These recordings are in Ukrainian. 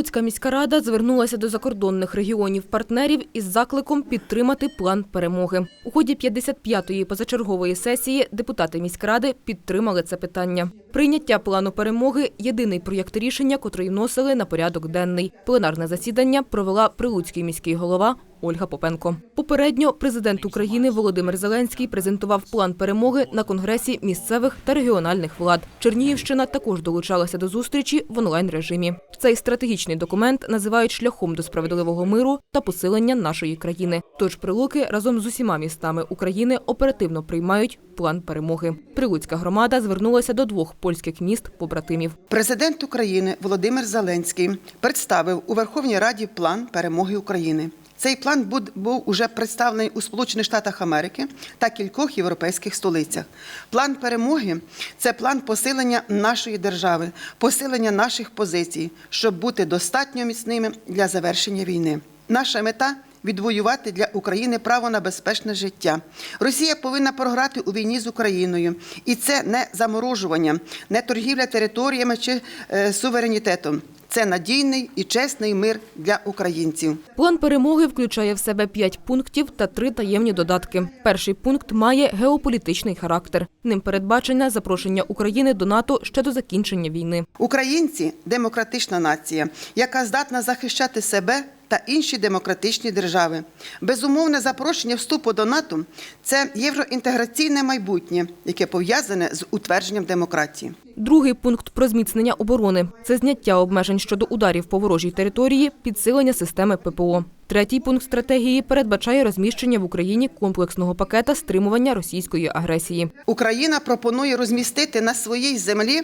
Прилуцька міська рада звернулася до закордонних регіонів-партнерів із закликом підтримати план перемоги. У ході 55-ї позачергової сесії депутати міськради підтримали це питання. Прийняття плану перемоги – єдиний проєкт рішення, котрий вносили на порядок денний. Пленарне засідання провела Прилуцький міський голова Ольга Попенко. Попередньо президент України Володимир Зеленський презентував план перемоги на конгресі місцевих та регіональних влад. Чернігівщина також долучалася до зустрічі в онлайн-режимі. Цей стратегічний документ називають шляхом до справедливого миру та посилення нашої країни. Тож прилуки разом з усіма містами України оперативно приймають план перемоги. Прилуцька громада звернулася до двох польських міст побратимів. Президент України Володимир Зеленський представив у Верховній Раді план перемоги України. Цей план був уже представлений у Сполучених Штатах Америки та кількох європейських столицях. План перемоги це план посилення нашої держави, посилення наших позицій, щоб бути достатньо міцними для завершення війни. Наша мета відвоювати для України право на безпечне життя. Росія повинна програти у війні з Україною, і це не заморожування, не торгівля територіями чи е, суверенітетом. Це надійний і чесний мир для українців. План перемоги включає в себе п'ять пунктів та три таємні додатки. Перший пункт має геополітичний характер. Ним передбачене запрошення України до НАТО ще до закінчення війни. Українці демократична нація, яка здатна захищати себе та інші демократичні держави. Безумовне запрошення вступу до НАТО це євроінтеграційне майбутнє, яке пов'язане з утвердженням демократії. Другий пункт про зміцнення оборони це зняття обмежень щодо ударів по ворожій території, підсилення системи ППО. Третій пункт стратегії передбачає розміщення в Україні комплексного пакета стримування російської агресії. Україна пропонує розмістити на своїй землі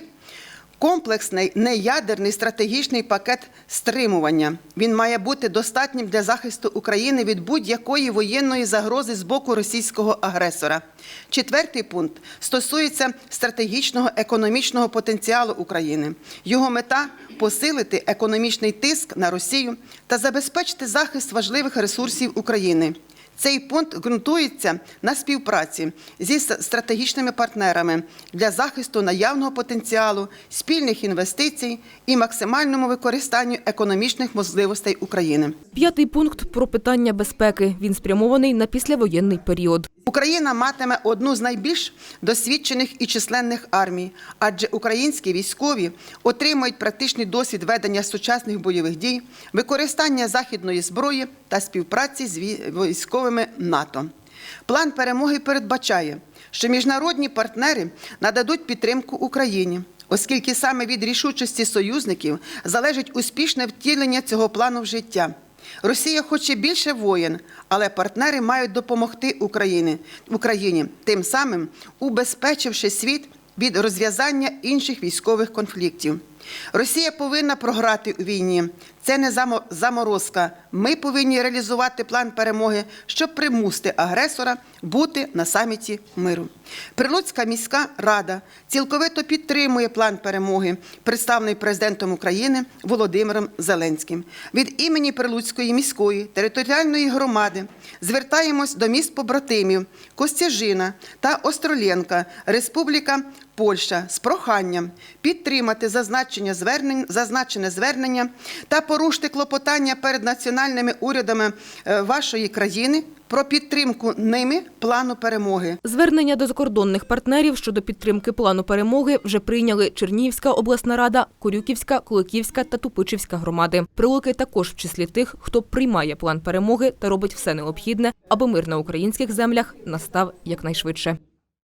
комплексний неядерний стратегічний пакет стримування. Він має бути достатнім для захисту України від будь-якої воєнної загрози з боку російського агресора. Четвертий пункт стосується стратегічного економічного потенціалу України. Його мета посилити економічний тиск на Росію та забезпечити захист важливих ресурсів України. Цей пункт ґрунтується на співпраці зі стратегічними партнерами для захисту наявного потенціалу, спільних інвестицій і максимальному використанню економічних можливостей України. П'ятий пункт про питання безпеки. Він спрямований на післявоєнний період. Україна матиме одну з найбільш досвідчених і численних армій, адже українські військові отримують практичний досвід ведення сучасних бойових дій, використання західної зброї та співпраці з військовими НАТО. План перемоги передбачає, що міжнародні партнери нададуть підтримку Україні. Оскільки саме від рішучості союзників залежить успішне втілення цього плану в життя. Росія хоче більше воєн, але партнери мають допомогти Україні, Україні, тим самим убезпечивши світ від розв'язання інших військових конфліктів. Росія повинна програти у війні. Це не заморозка. Ми повинні реалізувати план перемоги, щоб примусити агресора бути на саміті миру. Прилуцька міська рада цілковито підтримує план перемоги, представлений президентом України Володимиром Зеленським. Від імені Прилуцької міської територіальної громади звертаємось до міст побратимів Костяжина та Остроленка, Республіка Польща з проханням підтримати зазначення звернень, зазначене звернення та порушити клопотання перед національними урядами е, вашої країни про підтримку ними плану перемоги. Звернення до закордонних партнерів щодо підтримки плану перемоги вже прийняли Чернігівська обласна рада, Корюківська, Куликівська та Тупичівська громади. Прилуки також в числі тих, хто приймає план перемоги та робить все необхідне, аби мир на українських землях настав якнайшвидше.